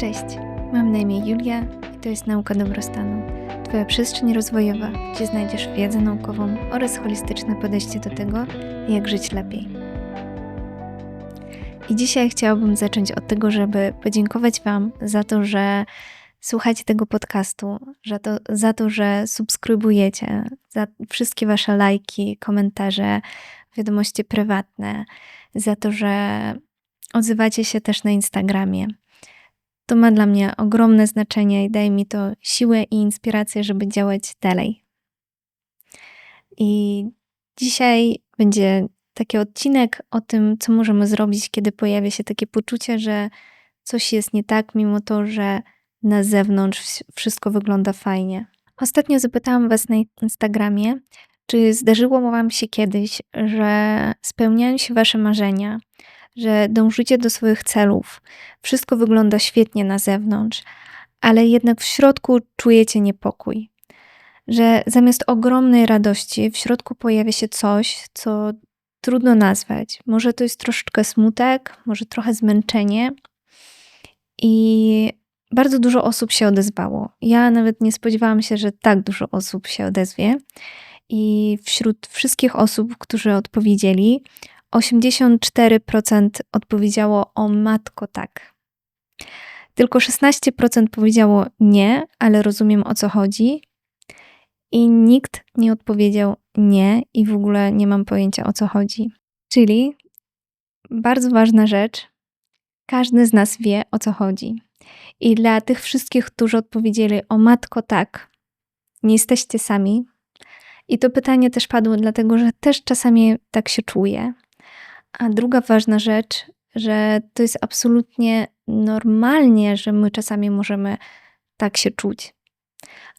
Cześć, mam na imię Julia i to jest Nauka Dobrostanu. Twoja przestrzeń rozwojowa, gdzie znajdziesz wiedzę naukową oraz holistyczne podejście do tego, jak żyć lepiej. I dzisiaj chciałabym zacząć od tego, żeby podziękować Wam za to, że słuchacie tego podcastu, za to, za to że subskrybujecie, za wszystkie Wasze lajki, komentarze, wiadomości prywatne, za to, że odzywacie się też na Instagramie. To ma dla mnie ogromne znaczenie i daje mi to siłę i inspirację, żeby działać dalej. I dzisiaj będzie taki odcinek o tym, co możemy zrobić, kiedy pojawia się takie poczucie, że coś jest nie tak, mimo to, że na zewnątrz wszystko wygląda fajnie. Ostatnio zapytałam Was na Instagramie, czy zdarzyło Wam się kiedyś, że spełniają się Wasze marzenia, że dążycie do swoich celów, wszystko wygląda świetnie na zewnątrz, ale jednak w środku czujecie niepokój. Że zamiast ogromnej radości w środku pojawia się coś, co trudno nazwać. Może to jest troszeczkę smutek, może trochę zmęczenie. I bardzo dużo osób się odezwało. Ja nawet nie spodziewałam się, że tak dużo osób się odezwie. I wśród wszystkich osób, którzy odpowiedzieli, 84% odpowiedziało o matko tak. Tylko 16% powiedziało nie, ale rozumiem o co chodzi. I nikt nie odpowiedział nie i w ogóle nie mam pojęcia o co chodzi. Czyli bardzo ważna rzecz, każdy z nas wie o co chodzi. I dla tych wszystkich, którzy odpowiedzieli o matko tak, nie jesteście sami. I to pytanie też padło, dlatego że też czasami tak się czuję. A druga ważna rzecz, że to jest absolutnie normalnie, że my czasami możemy tak się czuć.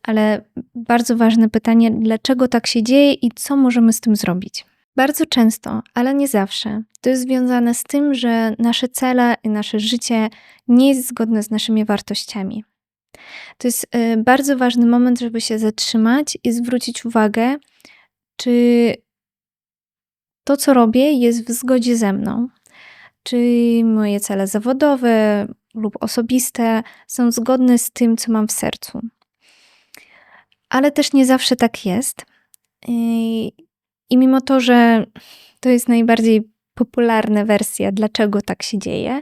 Ale bardzo ważne pytanie, dlaczego tak się dzieje i co możemy z tym zrobić? Bardzo często, ale nie zawsze, to jest związane z tym, że nasze cele i nasze życie nie jest zgodne z naszymi wartościami. To jest y, bardzo ważny moment, żeby się zatrzymać i zwrócić uwagę, czy to, co robię, jest w zgodzie ze mną. Czy moje cele zawodowe lub osobiste są zgodne z tym, co mam w sercu. Ale też nie zawsze tak jest. I, mimo to, że to jest najbardziej popularna wersja, dlaczego tak się dzieje,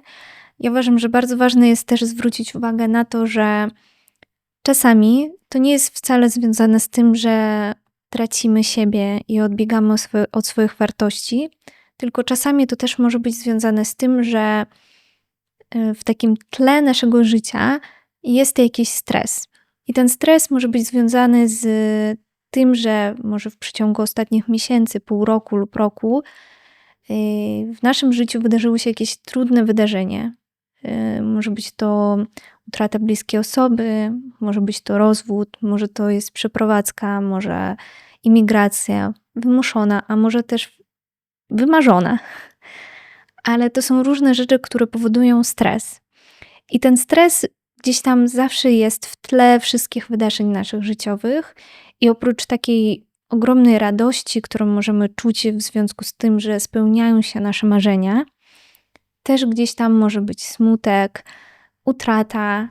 ja uważam, że bardzo ważne jest też zwrócić uwagę na to, że czasami to nie jest wcale związane z tym, że tracimy siebie i odbiegamy od swoich wartości, tylko czasami to też może być związane z tym, że e, w takim tle naszego życia jest jakiś stres. I ten stres może być związany z tym, że może w przeciągu ostatnich miesięcy, pół roku lub roku e, w naszym życiu wydarzyło się jakieś trudne wydarzenie. Może być to utrata bliskiej osoby, może być to rozwód, może to jest przeprowadzka, może imigracja wymuszona, a może też wymarzona. Ale to są różne rzeczy, które powodują stres. I ten stres gdzieś tam zawsze jest w tle wszystkich wydarzeń naszych życiowych, i oprócz takiej ogromnej radości, którą możemy czuć w związku z tym, że spełniają się nasze marzenia, też gdzieś tam może być smutek, utrata,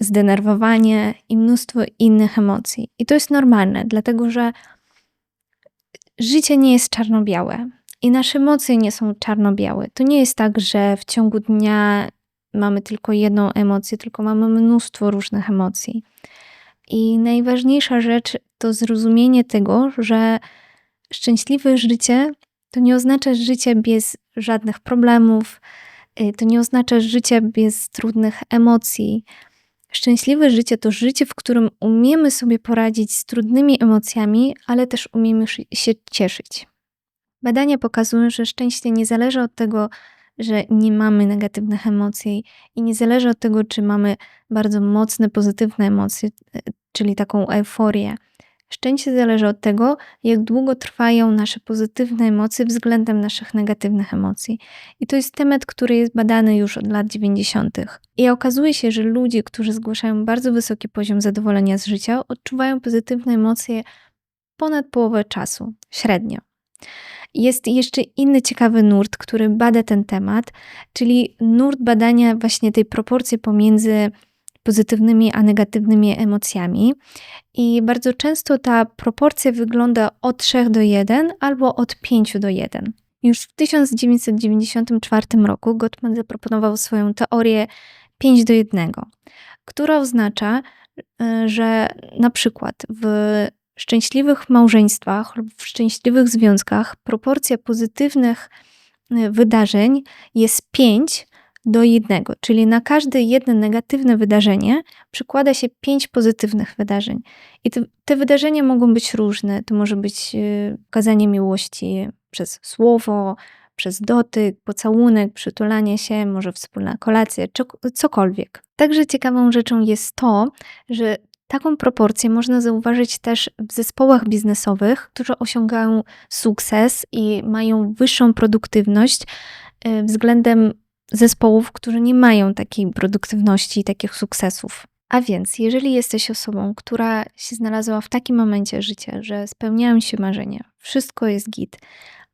zdenerwowanie i mnóstwo innych emocji. I to jest normalne, dlatego że życie nie jest czarno-białe i nasze emocje nie są czarno-białe. To nie jest tak, że w ciągu dnia mamy tylko jedną emocję, tylko mamy mnóstwo różnych emocji. I najważniejsza rzecz to zrozumienie tego, że szczęśliwe życie to nie oznacza życie bez żadnych problemów, y, to nie oznacza życie bez trudnych emocji, Szczęśliwe życie to życie, w którym umiemy sobie poradzić z trudnymi emocjami, ale też umiemy się cieszyć. Badania pokazują, że szczęście nie zależy od tego, że nie mamy negatywnych emocji i nie zależy od tego, czy mamy bardzo mocne, pozytywne emocje, e, czyli taką euforię. Szczęście zależy od tego, jak długo trwają nasze pozytywne emocje względem naszych negatywnych emocji. I to jest temat, który jest badany już od lat 90. I okazuje się, że ludzie, którzy zgłaszają bardzo wysoki poziom zadowolenia z życia, odczuwają pozytywne emocje ponad połowę czasu, średnio. Jest jeszcze inny ciekawy nurt, który bada ten temat, czyli nurt badania właśnie tej proporcji pomiędzy pozytywnymi a negatywnymi emocjami. I bardzo często ta proporcja wygląda od 3 do 1 albo od 5 do 1. Już w 1994 roku Gottman zaproponował swoją teorię 5 do 1, która oznacza, e, że na przykład w szczęśliwych małżeństwach lub w szczęśliwych związkach proporcja pozytywnych e, wydarzeń jest 5 do jednego, czyli na każde jedno negatywne wydarzenie przykłada się pięć pozytywnych wydarzeń. I te, te wydarzenia mogą być różne. To może być e, okazanie miłości przez słowo, przez dotyk, pocałunek, przytulanie się, może wspólna kolacja, cokolwiek. Także ciekawą rzeczą jest to, że taką proporcję można zauważyć też w zespołach biznesowych, które osiągają sukces i mają wyższą produktywność e, względem zespołów, które nie mają takiej produktywności i takich sukcesów. A więc, jeżeli jesteś osobą, która się znalazła w takim momencie życia, że spełniają się marzenia, wszystko jest git,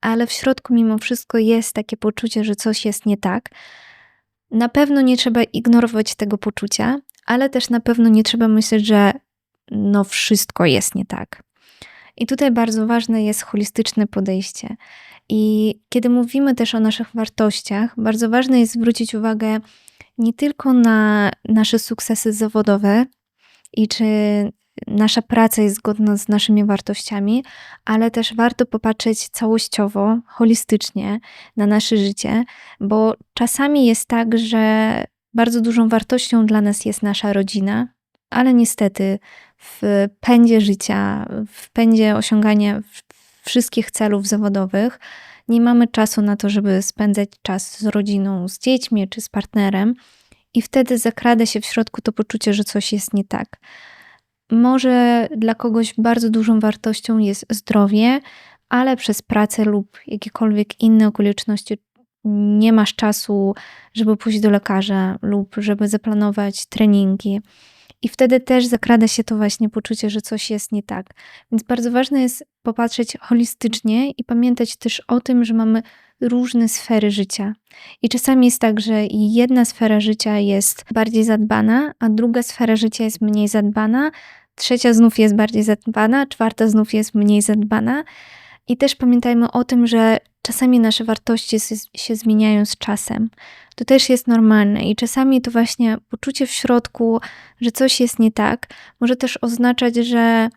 ale w środku mimo wszystko jest takie poczucie, że coś jest nie tak, na pewno nie trzeba ignorować tego poczucia, ale też na pewno nie trzeba myśleć, że no wszystko jest nie tak. I tutaj bardzo ważne jest holistyczne podejście. I kiedy mówimy też o naszych wartościach, bardzo ważne jest zwrócić uwagę nie tylko na nasze sukcesy zawodowe i czy nasza praca jest zgodna z naszymi wartościami, ale też warto popatrzeć całościowo, holistycznie na nasze życie, bo czasami jest tak, że bardzo dużą wartością dla nas jest nasza rodzina, ale niestety w pędzie życia, w pędzie osiągania wszystkich celów zawodowych, nie mamy czasu na to, żeby spędzać czas z rodziną, z dziećmi czy z partnerem, i wtedy zakrada się w środku to poczucie, że coś jest nie tak. Może dla kogoś bardzo dużą wartością jest zdrowie, ale przez pracę lub jakiekolwiek inne okoliczności nie masz czasu, żeby pójść do lekarza lub żeby zaplanować treningi. I wtedy też zakrada się to właśnie poczucie, że coś jest nie tak. Więc bardzo ważne jest popatrzeć holistycznie i pamiętać też o tym, że mamy różne sfery życia. I czasami jest tak, że jedna sfera życia jest bardziej zadbana, a druga sfera życia jest mniej zadbana, trzecia znów jest bardziej zadbana, czwarta znów jest mniej zadbana. I też pamiętajmy o tym, że czasami nasze wartości się zmieniają z czasem. To też jest normalne i czasami to właśnie poczucie w środku, że coś jest nie tak, może też oznaczać, że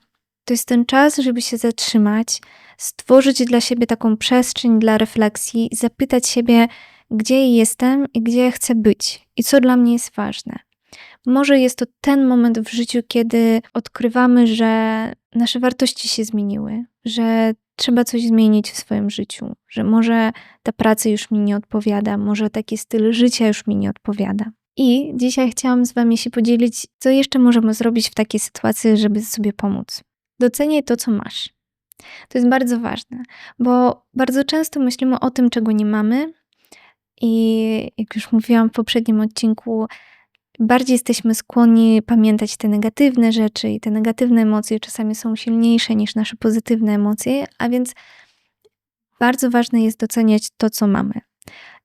to jest ten czas, żeby się zatrzymać, stworzyć dla siebie taką przestrzeń dla refleksji, zapytać siebie, gdzie jestem i gdzie chcę być i co dla mnie jest ważne. Może jest to ten moment w życiu, kiedy odkrywamy, że nasze wartości się zmieniły, że trzeba coś zmienić w swoim życiu, że może ta praca już mi nie odpowiada, może taki styl życia już mi nie odpowiada. I dzisiaj chciałam z Wami się podzielić, co jeszcze możemy zrobić w takiej sytuacji, żeby sobie pomóc. Doceniaj to, co masz. To jest bardzo ważne, bo bardzo często myślimy o tym, czego nie mamy, i jak już mówiłam w poprzednim odcinku, bardziej jesteśmy skłonni pamiętać te negatywne rzeczy i te negatywne emocje czasami są silniejsze niż nasze pozytywne emocje, a więc bardzo ważne jest doceniać to, co mamy.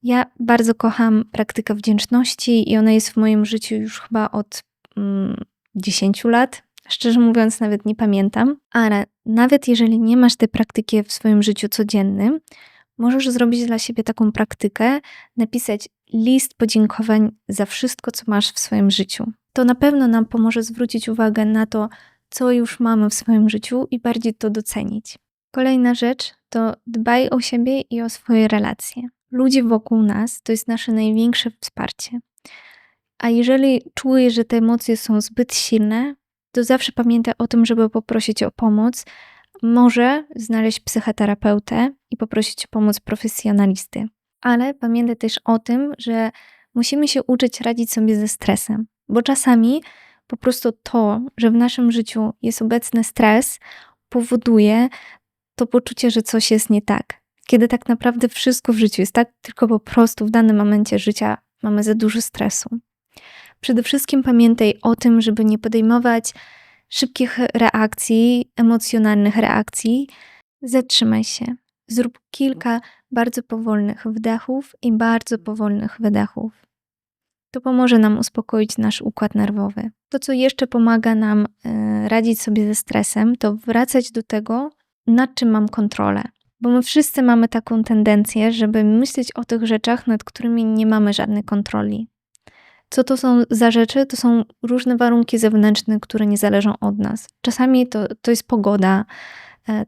Ja bardzo kocham praktykę wdzięczności i ona jest w moim życiu już chyba od mm, 10 lat. Szczerze mówiąc, nawet nie pamiętam, ale nawet jeżeli nie masz tej praktyki w swoim życiu codziennym, możesz zrobić dla siebie taką praktykę, napisać list podziękowań za wszystko, co masz w swoim życiu. To na pewno nam pomoże zwrócić uwagę na to, co już mamy w swoim życiu i bardziej to docenić. Kolejna rzecz to dbaj o siebie i o swoje relacje. Ludzie wokół nas to jest nasze największe wsparcie. A jeżeli czujesz, że te emocje są zbyt silne, to zawsze pamiętaj o tym, żeby poprosić o pomoc. Może znaleźć psychoterapeutę i poprosić o pomoc profesjonalisty ale pamiętaj też o tym, że musimy się uczyć radzić sobie ze stresem, bo czasami po prostu to, że w naszym życiu jest obecny stres, powoduje to poczucie, że coś jest nie tak. Kiedy tak naprawdę wszystko w życiu jest tak, tylko po prostu w danym momencie życia mamy za dużo stresu. Przede wszystkim pamiętaj o tym, żeby nie podejmować szybkich reakcji, emocjonalnych reakcji. Zatrzymaj się, Zrób kilka bardzo powolnych wdechów i bardzo powolnych wydechów. To pomoże nam uspokoić nasz układ nerwowy. To, co jeszcze pomaga nam y, radzić sobie ze stresem, to wracać do tego, nad czym mam kontrolę. Bo my wszyscy mamy taką tendencję, żeby myśleć o tych rzeczach, nad którymi nie mamy żadnej kontroli. Co to są za rzeczy? To są różne warunki zewnętrzne, które nie zależą od nas. Czasami to, to jest pogoda, e,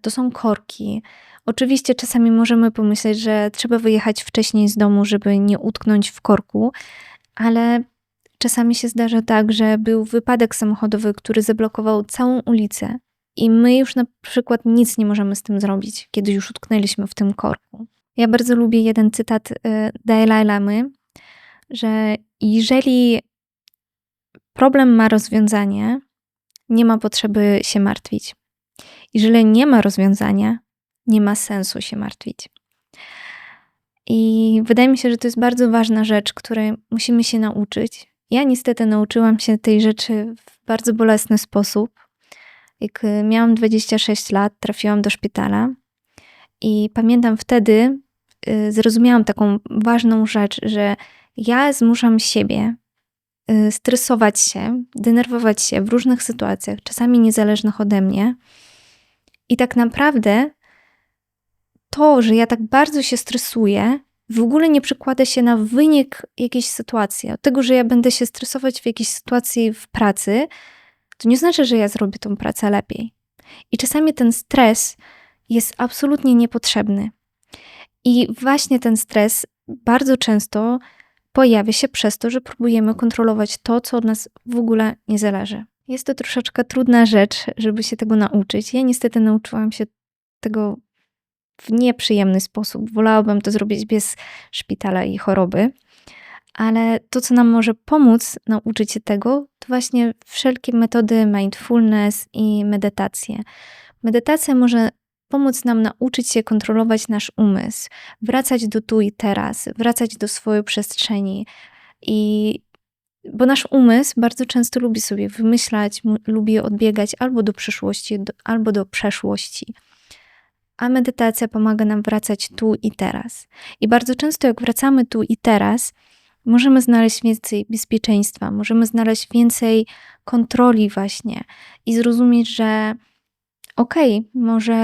to są korki. Oczywiście czasami możemy pomyśleć, że trzeba wyjechać wcześniej z domu, żeby nie utknąć w korku, ale czasami się zdarza tak, że był wypadek samochodowy, który zablokował całą ulicę i my już na przykład nic nie możemy z tym zrobić, kiedy już utknęliśmy w tym korku. Ja bardzo lubię jeden cytat e, Dalai Lamy, że jeżeli problem ma rozwiązanie, nie ma potrzeby się martwić. Jeżeli nie ma rozwiązania, nie ma sensu się martwić. I wydaje mi się, że to jest bardzo ważna rzecz, której musimy się nauczyć. Ja niestety nauczyłam się tej rzeczy w bardzo bolesny sposób. Jak y, miałam 26 lat, trafiłam do szpitala i pamiętam wtedy, y, zrozumiałam taką ważną rzecz, że ja zmuszam siebie y, stresować się, denerwować się w różnych sytuacjach, czasami niezależnych ode mnie. I tak naprawdę to, że ja tak bardzo się stresuję, w ogóle nie przekłada się na wynik jakiejś sytuacji. Od tego, że ja będę się stresować w jakiejś sytuacji w pracy, to nie znaczy, że ja zrobię tą pracę lepiej. I czasami ten stres jest absolutnie niepotrzebny. I właśnie ten stres bardzo często pojawia się przez to, że próbujemy kontrolować to, co od nas w ogóle nie zależy. Jest to troszeczkę trudna rzecz, żeby się tego nauczyć. Ja niestety nauczyłam się tego w nieprzyjemny sposób. Wolałabym to zrobić bez szpitala i choroby. Ale to, co nam może pomóc nauczyć się tego, to właśnie wszelkie metody mindfulness i medytacje. Medytacja może pomóc nam nauczyć się kontrolować nasz umysł, wracać do tu i teraz, wracać do swojej przestrzeni. I bo nasz umysł bardzo często lubi sobie wymyślać, lubi odbiegać albo do przyszłości, albo do przeszłości. A medytacja pomaga nam wracać tu i teraz. I bardzo często, jak wracamy tu i teraz, możemy znaleźć więcej bezpieczeństwa, możemy znaleźć więcej kontroli, właśnie i zrozumieć, że okej, okay, może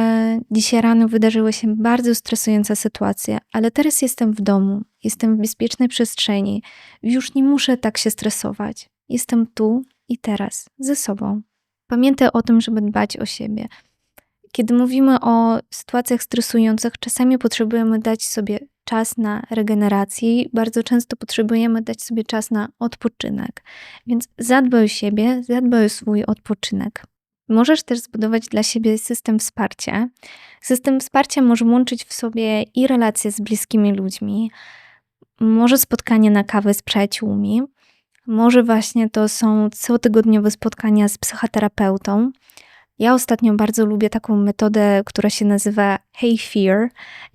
dzisiaj rano wydarzyła się bardzo stresująca sytuacja, ale teraz jestem w domu, jestem w bezpiecznej przestrzeni, już nie muszę tak się stresować. Jestem tu i teraz ze sobą. Pamiętaj o tym, żeby dbać o siebie. Kiedy mówimy o sytuacjach stresujących, czasami potrzebujemy dać sobie czas na regenerację bardzo często potrzebujemy dać sobie czas na odpoczynek. Więc zadbaj o siebie, zadbaj o swój odpoczynek. Możesz też zbudować dla siebie system wsparcia. System wsparcia może łączyć w sobie i relacje z bliskimi ludźmi, może spotkanie na kawę z przyjaciółmi, może właśnie to są cotygodniowe spotkania z psychoterapeutą. Ja ostatnio bardzo lubię taką metodę, która się nazywa Hey Fear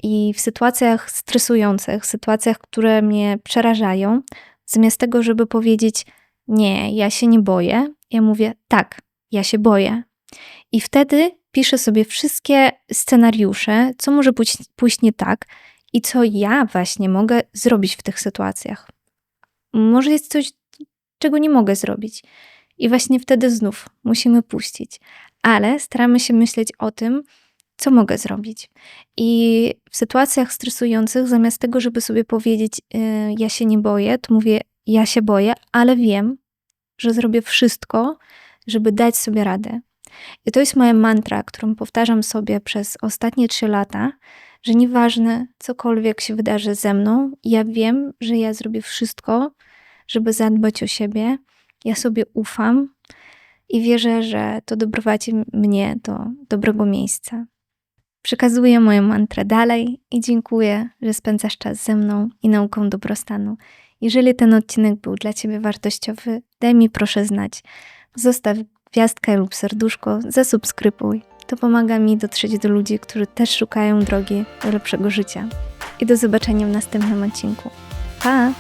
i w sytuacjach stresujących, sytuacjach, które mnie przerażają, zamiast tego, żeby powiedzieć nie, ja się nie boję, ja mówię tak, ja się boję. I wtedy piszę sobie wszystkie scenariusze, co może pójść, pójść nie tak i co ja właśnie mogę zrobić w tych sytuacjach. Może jest coś, czego nie mogę zrobić. I właśnie wtedy znów musimy puścić. Ale staramy się myśleć o tym, co mogę zrobić. I w sytuacjach stresujących, zamiast tego, żeby sobie powiedzieć, yy, ja się nie boję, to mówię, ja się boję, ale wiem, że zrobię wszystko, żeby dać sobie radę. I to jest moja mantra, którą powtarzam sobie przez ostatnie trzy lata, że nieważne cokolwiek się wydarzy ze mną, ja wiem, że ja zrobię wszystko, żeby zadbać o siebie. Ja sobie ufam i wierzę, że to doprowadzi mnie do dobrego miejsca. Przekazuję moją mantrę dalej i dziękuję, że spędzasz czas ze mną i nauką dobrostanu. Jeżeli ten odcinek był dla Ciebie wartościowy, daj mi proszę znać. Zostaw gwiazdkę lub serduszko, zasubskrybuj. To pomaga mi dotrzeć do ludzi, którzy też szukają drogi do lepszego życia. I do zobaczenia w następnym odcinku. Pa!